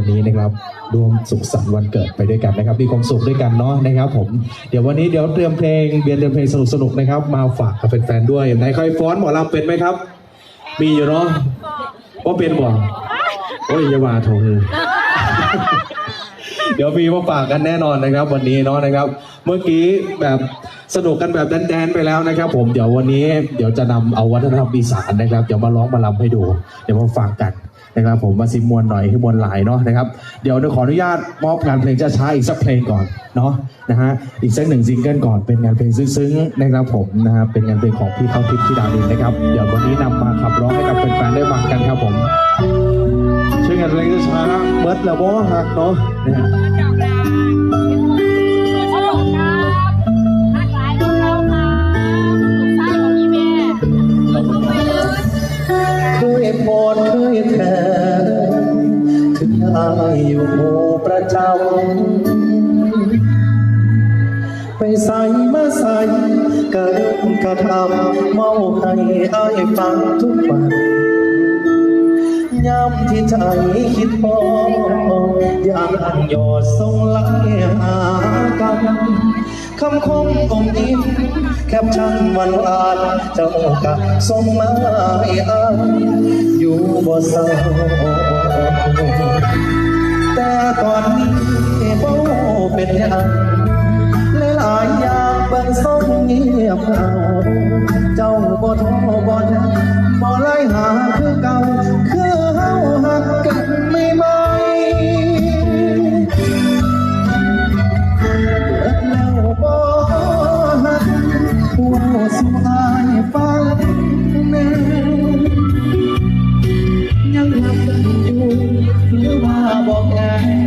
วันนี้นะครับร่วมสุขสันต์วันเกิดไปด้วยกันนะครับมีความสุขด้วยกันเนาะนะครับผมเดี๋ยววันนี้เดี๋ยวเตรียมเพลงเบียนเตรียมเพลงสนุกๆนะครับมาฝากกับแฟนๆด้วยไหนใครฟ้อนหมอลำเป็นไหมครับ มีอยู่เนาะว่าเป็นบ่โอ้ยอย่าว่าโถเถอะเดี๋ยวมีมาฝากกันแน่นอนนะครับ วันนี้เนาะนะครับ เมื่อกี้แบบสนุกกันแบบแดนๆไปแล้วนะครับ ผมเดี๋ยววันนี้เดี๋ยวจะนำเอาวัฒนธรรมอีสานนะครับ เดี๋ยวมาร้องมาลำให้ดู เดี๋ยวมาฟังกัน นะครับผมมาซิมวนหน่อยให้มวนหลายเนาะนะครับเดี๋ยวขออนุญาตมอบงานเพลงช้าๆอีกสักเพลงก่อนเนาะนะฮะอีกสักหนึ่งซิงเกิลก่อนเป็นงานเพลงซึ้งๆนะครับผมนะฮะเป็นงานเพลงของพี่เขาทิพย์ธิดาดินนะครับเดี๋ยววันนี้นำมาขับร้องให้กับแฟนๆได้ฟังกันครับผมช่วยกันเพลงช้าๆเบิร์ดแล้วบ่ฮักเนาะนะฮะ อยู่หูประจำไปใส่มาใส่กระดึงกระทำเมาให้อายฟังทุกวันย้ำที่ใจคิดพออยากอ่านยอดส่งไลหากันคำคมอมยิ้มแคปชั่นวานวานเจ้ากะส่งมาให้อายอยู่บ่เศร้า ทรบ่ทักบ่ไล่หาคือเก่าคือเฮาหักกันไม่ไหมเบิดแล้วบ่ฮักว่าสู่อายฟังแน่ยังรักกันอยู่หรือว่าบอกแอ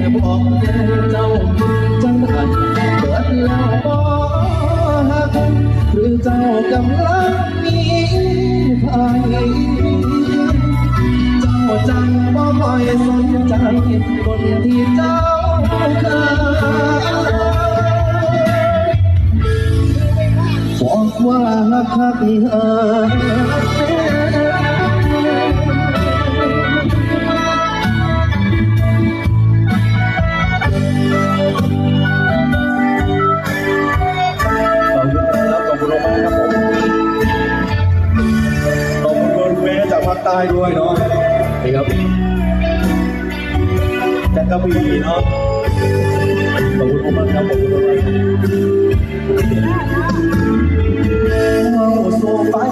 บบอกแน่เจ้าจังหันเบิดแล้วบ่ฮักหรือเจ้ากำลัง คนที่เจ้าเคยบอกว่าฮักเออขอบคุณครับขอบคุณมากครับผมขอบคุณคุณเมย์จากภาคใต้ด้วยเนาะนี่ครับ กระบี่เนาะขอบคุณมากครับขอบคุณมากว้าวโซฟา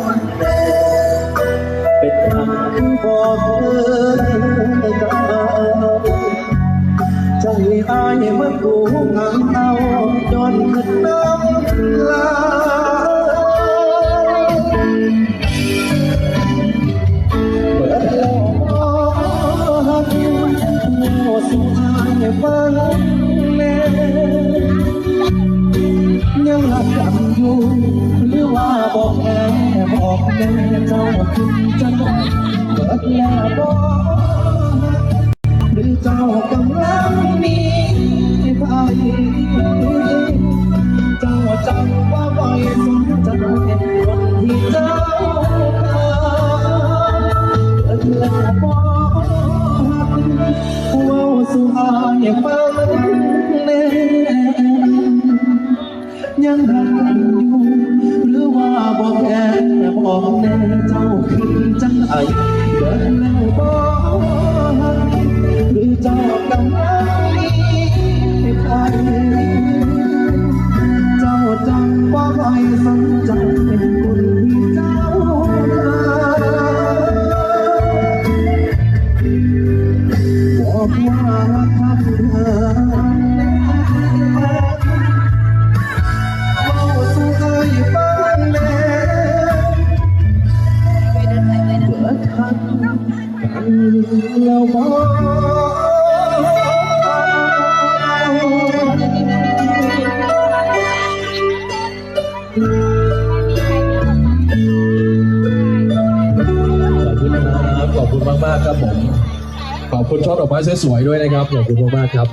เป็นทางบอกเธอใจอายมันกูงามเอาจนขึ้นน้ำลา อยู่หรือว่าบอกแอบบอกแม่เจ้าคุณจะบอกเปิดแล้วบอกหรือเจ้ากำลังมีภัยเจ้าจังว่าไว้สนใจคนที่เจ้าเคยแล้วบอกว่าสุภาพฟังแยังรักกันอยู่ หรือว่าบอกแอบบอกแน่เจ้าคือจังไอเกิดแล้วบอกหรือเจ้ากำลังมีใครเจ้าจังว่าไว้สนใจคนที่เจ้าเคยบอกว่าทักเธอ ขอบคุณมากๆครับผม ขอบคุณช่อดอกไม้สวยๆด้วยนะครับ ขอบคุณมากๆครับ